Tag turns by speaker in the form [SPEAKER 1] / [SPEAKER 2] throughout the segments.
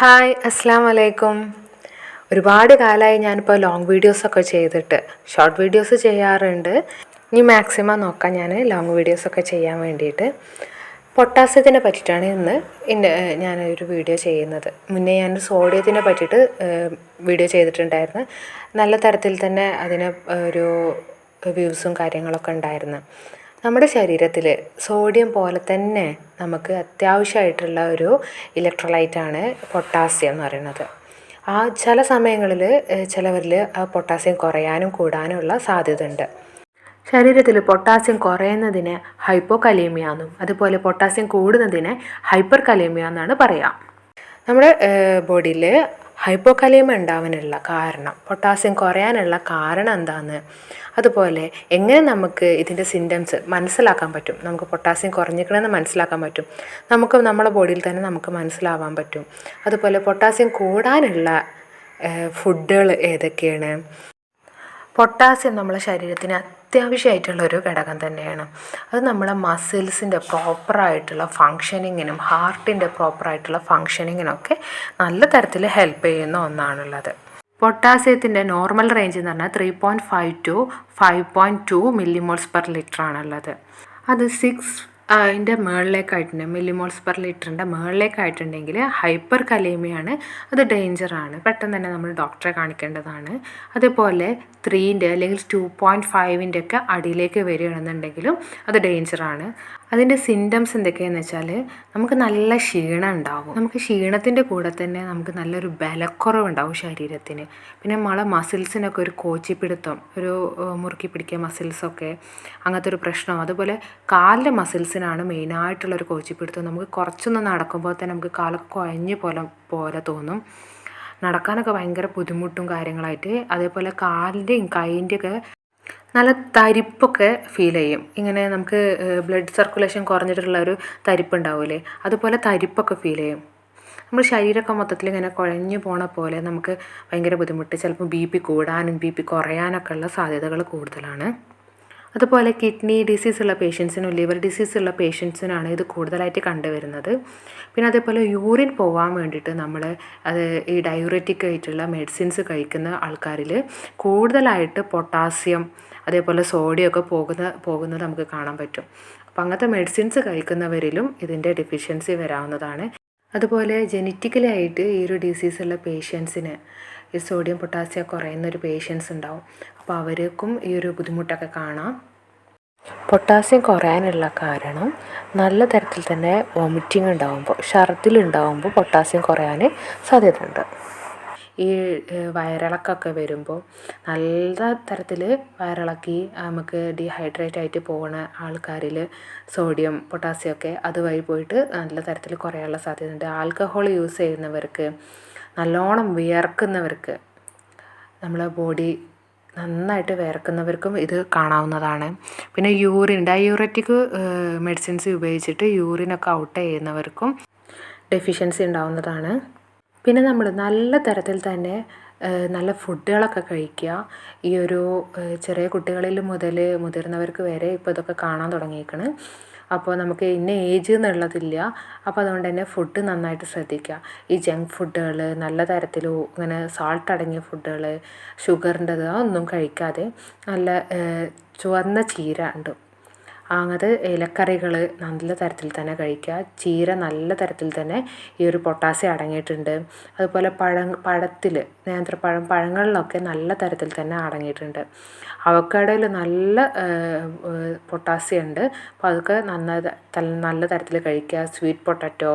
[SPEAKER 1] Hi അസ്സാം വലൈക്കും ഒരുപാട് കാലമായി ഞാനിപ്പോൾ ലോങ് വീഡിയോസൊക്കെ ചെയ്തിട്ട് ഷോർട്ട് വീഡിയോസ് ചെയ്യാറുണ്ട്. ഇനി മാക്സിമം നോക്കാം ഞാൻ ലോങ് വീഡിയോസൊക്കെ ചെയ്യാൻ വേണ്ടിയിട്ട്. പൊട്ടാസ്യത്തിനെ പറ്റിയിട്ടാണ് ഇന്ന് എന്റെ ഞാനൊരു വീഡിയോ ചെയ്യുന്നത്. മുന്നേ ഞാൻ സോഡിയത്തിനെ പറ്റിയിട്ട് വീഡിയോ ചെയ്തിട്ടുണ്ടായിരുന്നു. നല്ല തരത്തിൽ തന്നെ അതിന് ഒരു വ്യൂസും കാര്യങ്ങളൊക്കെ ഉണ്ടായിരുന്നു. നമ്മുടെ ശരീരത്തിൽ സോഡിയം പോലെ തന്നെ നമുക്ക് അത്യാവശ്യമായിട്ടുള്ള ഒരു ഇലക്ട്രോലൈറ്റാണ് പൊട്ടാസ്യം എന്ന് പറയുന്നത്. ആ ചില സമയങ്ങളിൽ ചിലവരിൽ ആ പൊട്ടാസ്യം കുറയാനും കൂടാനുമുള്ള സാധ്യത ഉണ്ട് ശരീരത്തിൽ പൊട്ടാസ്യം കുറയുന്നതിന് ഹൈപ്പോ കലീമിയ എന്നും അതുപോലെ പൊട്ടാസ്യം കൂടുന്നതിന് ഹൈപ്പർ കലീമിയ എന്നാണ് പറയുക നമ്മുടെ ബോഡിയിൽ ഹൈപ്പോകലീമ ഉണ്ടാവാനുള്ള കാരണം പൊട്ടാസ്യം കുറയാനുള്ള കാരണം എന്താണെന്ന് അതുപോലെ എങ്ങനെ നമുക്ക് ഇതിന്റെ സിംറ്റംസ് മനസ്സിലാക്കാൻ പറ്റും? നമുക്ക് പൊട്ടാസ്യം കുറഞ്ഞിക്കണമെന്ന് മനസ്സിലാക്കാൻ പറ്റും. നമുക്ക് നമ്മുടെ ബോഡിയിൽ തന്നെ നമുക്ക് മനസ്സിലാവാൻ പറ്റും. അതുപോലെ പൊട്ടാസ്യം കൂടാനുള്ള ഫുഡുകൾ ഏതൊക്കെയാണ്? പൊട്ടാസ്യം നമ്മുടെ ശരീരത്തിന് അത്യാവശ്യമായിട്ടുള്ള ഒരു ഘടകം തന്നെയാണ്. അത് നമ്മളെ മസിൽസിന്റെ പ്രോപ്പറായിട്ടുള്ള ഫങ്ഷനിങ്ങിനും ഹാർട്ടിന്റെ പ്രോപ്പറായിട്ടുള്ള ഫങ്ഷനിങ്ങിനൊക്കെ നല്ല തരത്തിൽ ഹെൽപ്പ് ചെയ്യുന്ന ഒന്നാണുള്ളത്. പൊട്ടാസ്യത്തിന്റെ നോർമൽ റേഞ്ച് എന്ന് പറഞ്ഞാൽ three point five two five point two millimoles per litre ആണുള്ളത്. അത് സിക്സ് അതിന്റെ മുകളിലേക്കായിട്ടുണ്ട് മില്ലിമോൾസ് പെർ ലിറ്ററിന്റെ മുകളിലേക്കായിട്ടുണ്ടെങ്കിൽ ഹൈപ്പർ കലേമിയാണ് അത് ഡേഞ്ചറാണ് പെട്ടെന്ന് തന്നെ നമ്മൾ ഡോക്ടറെ കാണിക്കേണ്ടതാണ്. അതേപോലെ ത്രീന്റെ അല്ലെങ്കിൽ ടു പോയിന്റ് ഫൈവിന്റെ ഒക്കെ അടിയിലേക്ക് വരികയാണെന്നുണ്ടെങ്കിലും അത് ഡേഞ്ചറാണ് അതിന്റെ സിംറ്റംസ് എന്തൊക്കെയാണെന്ന് വെച്ചാൽ നമുക്ക് നല്ല ക്ഷീണം ഉണ്ടാവും. നമുക്ക് ക്ഷീണത്തിന്റെ കൂടെ തന്നെ നമുക്ക് നല്ലൊരു ബലക്കുറവുണ്ടാവും ശരീരത്തിന്. പിന്നെ നമ്മളെ മസിൽസിനൊക്കെ ഒരു കോച്ചിപ്പിടുത്തം ഒരു മുറുക്കി പിടിക്കുക മസിൽസൊക്കെ അങ്ങനത്തെ ഒരു പ്രശ്നം. അതുപോലെ കാലിന്റെ മസിൽസിനാണ് മെയിനായിട്ടുള്ളൊരു കോച്ചിപ്പിടുത്തം. നമുക്ക് കുറച്ചൊന്ന് നടക്കുമ്പോൾ തന്നെ നമുക്ക് കാലൊക്കെ കുഴഞ്ഞു പോലെ പോലെ തോന്നും. നടക്കാനൊക്കെ ഭയങ്കര ബുദ്ധിമുട്ടും കാര്യങ്ങളായിട്ട്. അതേപോലെ കാലിന്റെയും കൈന്റെയൊക്കെ നല്ല തരിപ്പൊക്കെ ഫീൽ ചെയ്യും. ഇങ്ങനെ നമുക്ക് ബ്ലഡ് സർക്കുലേഷൻ കുറഞ്ഞിട്ടുള്ള ഒരു തരിപ്പ് ഉണ്ടാവില്ലേ അതുപോലെ തരിപ്പൊക്കെ ഫീൽ ചെയ്യും. നമ്മൾ ശരീരമൊക്കെ മൊത്തത്തിൽ ഇങ്ങനെ കുഴഞ്ഞു പോണ പോലെ നമുക്ക് ഭയങ്കര ബുദ്ധിമുട്ട്. ചിലപ്പോൾ ബി പി കൂടാനും ബി പി കുറയാനൊക്കെ ഉള്ള സാധ്യതകൾ കൂടുതലാണ്. അതുപോലെ കിഡ്നി ഡിസീസ് ഉള്ള പേഷ്യൻസിനും ലിവർ ഡിസീസ് ഉള്ള പേഷ്യൻസിനാണ് ഇത് കൂടുതലായിട്ട് കണ്ടുവരുന്നത്. പിന്നെ അതേപോലെ യൂറിൻ പോകാൻ വേണ്ടിയിട്ട് നമ്മൾ അത് ഈ ഡയൂററ്റിക് ആയിട്ടുള്ള മെഡിസിൻസ് കഴിക്കുന്ന ആൾക്കാരിൽ കൂടുതലായിട്ട് പൊട്ടാസ്യം അതേപോലെ സോഡിയം ഒക്കെ പോകുന്ന പോകുന്നത് നമുക്ക് കാണാൻ പറ്റും. അപ്പം അങ്ങനത്തെ മെഡിസിൻസ് കഴിക്കുന്നവരിലും ഇതിന്റെ ഡെഫിഷ്യൻസി വരാവുന്നതാണ്. അതുപോലെ ജനറ്റിക്കലായിട്ട് ഈ ഒരു ഡിസീസുള്ള പേഷ്യൻസിന് ഈ സോഡിയം പൊട്ടാസ്യം കുറയുന്ന ഒരു പേഷ്യൻസ് ഉണ്ടാവും. അപ്പോൾ അവർക്കും ഈ ഒരു ബുദ്ധിമുട്ടൊക്കെ കാണാം. പൊട്ടാസ്യം കുറയാനുള്ള കാരണം നല്ല തരത്തിൽ തന്നെ വോമിറ്റിംഗ് ഉണ്ടാകുമ്പോൾ ഛർദിലുണ്ടാകുമ്പോൾ പൊട്ടാസ്യം കുറയാൻ സാധ്യതയുണ്ട്. ഈ വയറിളക്കൊക്കെ വരുമ്പോൾ നല്ല തരത്തിൽ വയറിളക്കി നമുക്ക് ഡീഹൈഡ്രേറ്റ് ആയിട്ട് പോകുന്ന ആൾക്കാരിൽ സോഡിയം പൊട്ടാസ്യം ഒക്കെ അതുവഴി പോയിട്ട് നല്ല തരത്തിൽ കുറയാനുള്ള സാധ്യതയുണ്ട്. ആൽക്കഹോൾ യൂസ് ചെയ്യുന്നവർക്ക് നല്ലോണം വിയർക്കുന്നവർക്ക് നമ്മളെ ബോഡി നന്നായിട്ട് വിയർക്കുന്നവർക്കും ഇത് കാണാവുന്നതാണ്. പിന്നെ യൂറിൻ ഡയൂററ്റിക് മെഡിസിൻസ് ഉപയോഗിച്ചിട്ട് യൂറിനൊക്കെ ഔട്ട് ചെയ്യുന്നവർക്കും ഡെഫിഷ്യൻസി ഉണ്ടാവുന്നതാണ്. പിന്നെ നമ്മൾ നല്ല തരത്തിൽ തന്നെ നല്ല ഫുഡുകളൊക്കെ കഴിക്കുക. ഈ ഒരു ചെറിയ കുട്ടികളിൽ മുതൽ മുതിർന്നവർക്ക് വരെ ഇപ്പോൾ ഇതൊക്കെ കാണാൻ തുടങ്ങിയേക്കണ്. അപ്പോൾ നമുക്ക് ഇന്ന ഏജ് എന്നുള്ളതില്ല അപ്പോൾ അതുകൊണ്ട് തന്നെ ഫുഡ് നന്നായിട്ട് ശ്രദ്ധിക്കുക ഈ ജങ്ക് ഫുഡുകൾ നല്ല തരത്തിൽ ഇങ്ങനെ സാൾട്ട് അടങ്ങിയ ഫുഡുകൾ ഷുഗറിന്റെത് ഒന്നും കഴിക്കാതെ നല്ല ചുവന്ന ചീര ഉണ്ട് അങ്ങനത്തെ ഇലക്കറികൾ നല്ല തരത്തിൽ തന്നെ കഴിക്കുക. ചീര നല്ല തരത്തിൽ തന്നെ ഈ ഒരു പൊട്ടാസ്യം അടങ്ങിയിട്ടുണ്ട്. അതുപോലെ പഴ പഴത്തിൽ നേന്ത്രപ്പഴം പഴങ്ങളിലൊക്കെ നല്ല തരത്തിൽ തന്നെ അടങ്ങിയിട്ടുണ്ട്. അവക്കാടോയിൽ നല്ല പൊട്ടാസ്യം ഉണ്ട്. അപ്പോൾ അതൊക്കെ നന്നായി നല്ല തരത്തിൽ കഴിക്കുക. സ്വീറ്റ് പൊട്ടറ്റോ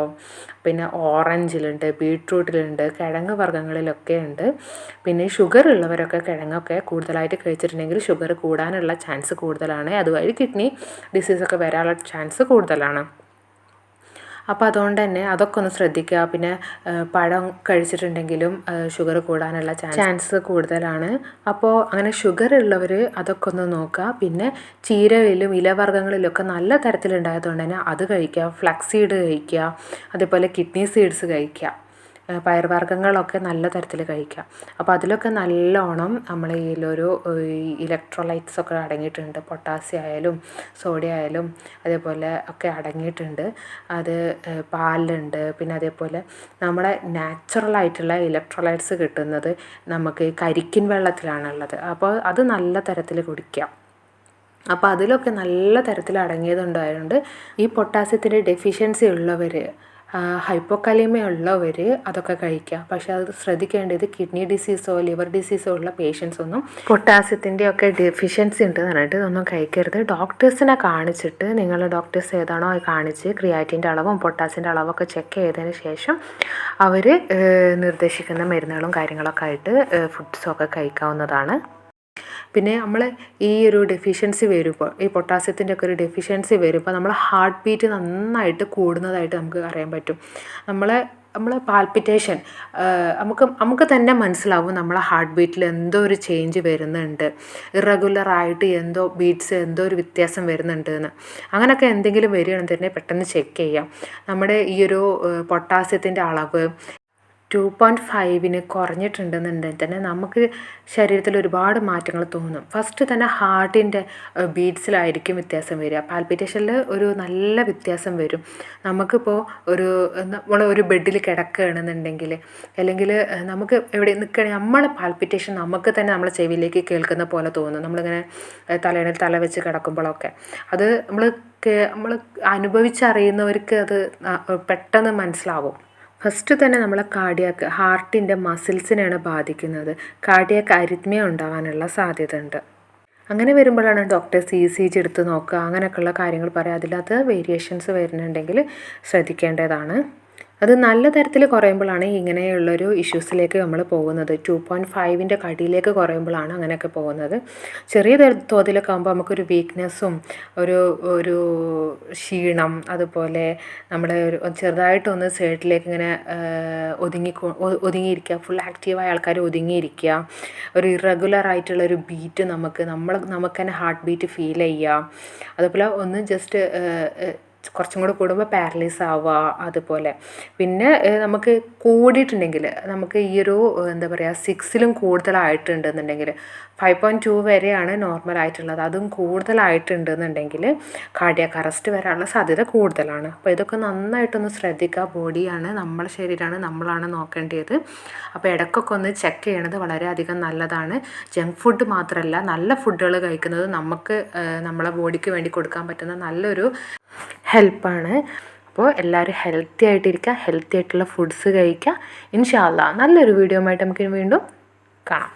[SPEAKER 1] പിന്നെ ഓറഞ്ചിലുണ്ട് ബീട്രൂട്ടിലുണ്ട് കിഴങ്ങ് വർഗങ്ങളിലൊക്കെ ഉണ്ട്. പിന്നെ ഷുഗർ ഉള്ളവരൊക്കെ കിഴങ്ങൊക്കെ കൂടുതലായിട്ട് കഴിച്ചിട്ടുണ്ടെങ്കിൽ ഷുഗർ കൂടാനുള്ള ചാൻസ് കൂടുതലാണ്. അതുവഴി കിഡ്നി ഡിസീസൊക്കെ വരാനുള്ള ചാൻസ് കൂടുതലാണ്. അപ്പോൾ അതുകൊണ്ട് തന്നെ അതൊക്കെ ഒന്ന് ശ്രദ്ധിക്കുക. പിന്നെ പഴം കഴിച്ചിട്ടുണ്ടെങ്കിലും ഷുഗർ കൂടാനുള്ള ചാൻസ് കൂടുതലാണ്. അപ്പോൾ അങ്ങനെ ഷുഗർ ഉള്ളവർ അതൊക്കെ ഒന്ന് നോക്കുക. പിന്നെ ചീരയിലും ഇലവർഗങ്ങളിലൊക്കെ നല്ല തരത്തിലുണ്ടായതുകൊണ്ട് തന്നെ അത് കഴിക്കുക. ഫ്ലക്സ് സീഡ് കഴിക്കുക. അതേപോലെ കിഡ്നി സീഡ്സ് കഴിക്കുക. പയറുവർഗങ്ങളൊക്കെ നല്ല തരത്തിൽ കഴിക്കാം. അപ്പോൾ അതിലൊക്കെ നല്ലോണം നമ്മൾ ഇതിലൊരു ഇലക്ട്രോലൈറ്റ്സ് ഒക്കെ അടങ്ങിയിട്ടുണ്ട്. പൊട്ടാസ്യം ആയാലും സോഡിയം ആയാലും അതേപോലെ ഒക്കെ അടങ്ങിയിട്ടുണ്ട്. അത് പാലുണ്ട്. പിന്നെ അതേപോലെ നമ്മളെ നാച്ചുറൽ ആയിട്ടുള്ള ഇലക്ട്രോലൈറ്റ്സ് കിട്ടുന്നത് നമുക്ക് കരിക്കിൻ വെള്ളത്തിലാണുള്ളത്. അപ്പോൾ അത് നല്ല തരത്തിൽ കുടിക്കാം. അപ്പോൾ അതിലൊക്കെ നല്ല തരത്തിൽ അടങ്ങിയതുണ്ടായതുകൊണ്ട് ഈ പൊട്ടാസ്യത്തിന്റെ ഡെഫിഷ്യൻസി ഉള്ളവർ ഹൈപ്പോക്കലീമിയ ഉള്ളവർ അതൊക്കെ കഴിക്കുക പക്ഷെ അത് ശ്രദ്ധിക്കേണ്ടത് കിഡ്നി ഡിസീസോ ലിവർ ഡിസീസോ ഉള്ള പേഷ്യൻസ് ഒന്നും പൊട്ടാസ്യത്തിന്റെ ഒക്കെ ഡെഫിഷ്യൻസി ഉണ്ട് പറഞ്ഞിട്ട് ഇതൊന്നും കഴിക്കരുത്. ഡോക്ടേഴ്സിനെ കാണിച്ചിട്ട് നിങ്ങൾ ഡോക്ടേഴ്സ് ഏതാണോ കാണിച്ച് ക്രിയാറ്റിന്റെ അളവും പൊട്ടാസ്യന്റെ അളവൊക്കെ ചെക്ക് ചെയ്തതിന് ശേഷം അവർ നിർദ്ദേശിക്കുന്ന മരുന്നുകളും കാര്യങ്ങളൊക്കെ ആയിട്ട് ഫുഡ്സൊക്കെ കഴിക്കാവുന്നതാണ്. പിന്നെ നമ്മൾ ഈ ഒരു ഡെഫിഷ്യൻസി വരുമ്പോൾ ഈ പൊട്ടാസ്യത്തിന്റെ ഒക്കെ ഒരു ഡെഫിഷ്യൻസി വരുമ്പോൾ നമ്മൾ ഹാർട്ട് ബീറ്റ് നന്നായിട്ട് കൂടുന്നതായിട്ട് നമുക്ക് അറിയാൻ പറ്റും. നമ്മളെ നമ്മൾ പാൽപ്പിറ്റേഷൻ നമുക്ക് നമുക്ക് തന്നെ മനസ്സിലാവും നമ്മളെ ഹാർട്ട് ബീറ്റിൽ എന്തോ ഒരു ചേഞ്ച് വരുന്നുണ്ട്. ഇറഗുലറായിട്ട് എന്തോ ബീറ്റ്സ് എന്തോ ഒരു വ്യത്യാസം വരുന്നുണ്ട് എന്ന്. അങ്ങനെയൊക്കെ എന്തെങ്കിലും വരികയാണെങ്കിൽ തന്നെ പെട്ടെന്ന് ചെക്ക് ചെയ്യാം. നമ്മുടെ ഈ ഒരു പൊട്ടാസ്യത്തിന്റെ അളവ് ടു പോയിന്റ് ഫൈവിന് കുറഞ്ഞിട്ടുണ്ടെന്നുണ്ടെങ്കിൽ തന്നെ നമുക്ക് ശരീരത്തിൽ ഒരുപാട് മാറ്റങ്ങൾ തോന്നും. ഫസ്റ്റ് തന്നെ ഹാർട്ടിന്റെ ബീറ്റ്സിലായിരിക്കും വ്യത്യാസം വരിക. പാൽപിറ്റേഷനിൽ ഒരു നല്ല വ്യത്യാസം വരും. നമുക്കിപ്പോൾ ഒരു നമ്മൾ ഒരു ബെഡിൽ കിടക്കുകയാണെന്നുണ്ടെങ്കിൽ അല്ലെങ്കിൽ നമുക്ക് എവിടെ നിൽക്കുകയാണെങ്കിൽ നമ്മളെ പാൽപിറ്റേഷൻ നമുക്ക് തന്നെ നമ്മളെ ചെവിയിലേക്ക് കേൾക്കുന്ന പോലെ തോന്നും. നമ്മളിങ്ങനെ തലയിണയിൽ തല വെച്ച് കിടക്കുമ്പോഴൊക്കെ. അത് നമ്മൾ നമ്മൾ അനുഭവിച്ചറിയുന്നവർക്ക് അത് പെട്ടെന്ന് മനസ്സിലാവും. ഫസ്റ്റ് തന്നെ നമ്മളെ കാർഡിയാക്ക് ഹാർട്ടിന്റെ മസിൽസിനെയാണ് ബാധിക്കുന്നത്. കാർഡിയാക്ക് അരിത്മിയ ഉണ്ടാവാനുള്ള സാധ്യത ഉണ്ട് അങ്ങനെ വരുമ്പോഴാണ് ഡോക്ടർ സി സി ജി എടുത്ത് നോക്കുക. അങ്ങനെയൊക്കെയുള്ള കാര്യങ്ങൾ പറയുക അതിനകത്ത് വേരിയേഷൻസ് വരുന്നുണ്ടെങ്കിൽ ശ്രദ്ധിക്കേണ്ടതാണ്. അത് നല്ല തരത്തിൽ കുറയുമ്പോഴാണ് ഇങ്ങനെയുള്ളൊരു ഇഷ്യൂസിലേക്ക് നമ്മൾ പോകുന്നത്. ടു പോയിന്റ് ഫൈവിന്റെ കടിയിലേക്ക് കുറയുമ്പോഴാണ് അങ്ങനെയൊക്കെ പോകുന്നത്. ചെറിയ തോതിലൊക്കെ ആകുമ്പോൾ നമുക്കൊരു വീക്ക്നെസ്സും ഒരു ഒരു ക്ഷീണം അതുപോലെ നമ്മുടെ ഒരു ചെറുതായിട്ടൊന്ന് സൈഡിലേക്ക് ഇങ്ങനെ ഒതുങ്ങി ഒതുങ്ങിയിരിക്കുക ഫുൾ ആക്റ്റീവായ ആൾക്കാർ ഒതുങ്ങിയിരിക്കുക ഒരു ഇറഗുലർ ആയിട്ടുള്ള ഒരു ബീറ്റ് നമുക്ക് നമ്മൾ നമുക്ക് തന്നെ ഹാർട്ട് ബീറ്റ് ഫീൽ ചെയ്യുക. അതുപോലെ ഒന്ന് ജസ്റ്റ് കുറച്ചും കൂടെ കൂടുമ്പോൾ പാരലൈസ് ആവുക അതുപോലെ. പിന്നെ നമുക്ക് കൂടിയിട്ടുണ്ടെങ്കിൽ നമുക്ക് ഈ ഒരു എന്താ പറയുക സിക്സിലും കൂടുതലായിട്ടുണ്ടെന്നുണ്ടെങ്കിൽ ഫൈവ് പോയിന്റ് ടു വരെയാണ് നോർമൽ ആയിട്ടുള്ളത്. അതും കൂടുതലായിട്ടുണ്ടെന്നുണ്ടെങ്കിൽ കാർഡിയാക്ക് അറസ്റ്റ് വരാനുള്ള സാധ്യത കൂടുതലാണ്. അപ്പോൾ ഇതൊക്കെ നന്നായിട്ടൊന്ന് ശ്രദ്ധിക്കുക. ബോഡിയാണ് നമ്മളെ ശരീരമാണ് നമ്മളാണ് നോക്കേണ്ടത്. അപ്പോൾ ഇടയ്ക്കൊക്കെ ഒന്ന് ചെക്ക് ചെയ്യണത് വളരെയധികം നല്ലതാണ്. ജങ്ക് ഫുഡ് മാത്രമല്ല നല്ല ഫുഡുകൾ കഴിക്കുന്നത് നമുക്ക് നമ്മളെ ബോഡിക്ക് വേണ്ടി കൊടുക്കാൻ പറ്റുന്ന നല്ലൊരു ഹെൽപ്പാണ് അപ്പോൾ എല്ലാവരും ഹെൽത്തി ആയിട്ടിരിക്കുക ഹെൽത്തി ആയിട്ടുള്ള ഫുഡ്സ് കഴിക്കുക. ഇൻഷാല്ല നല്ലൊരു വീഡിയോ ആയിട്ട് നമുക്ക് വീണ്ടും കാണാം.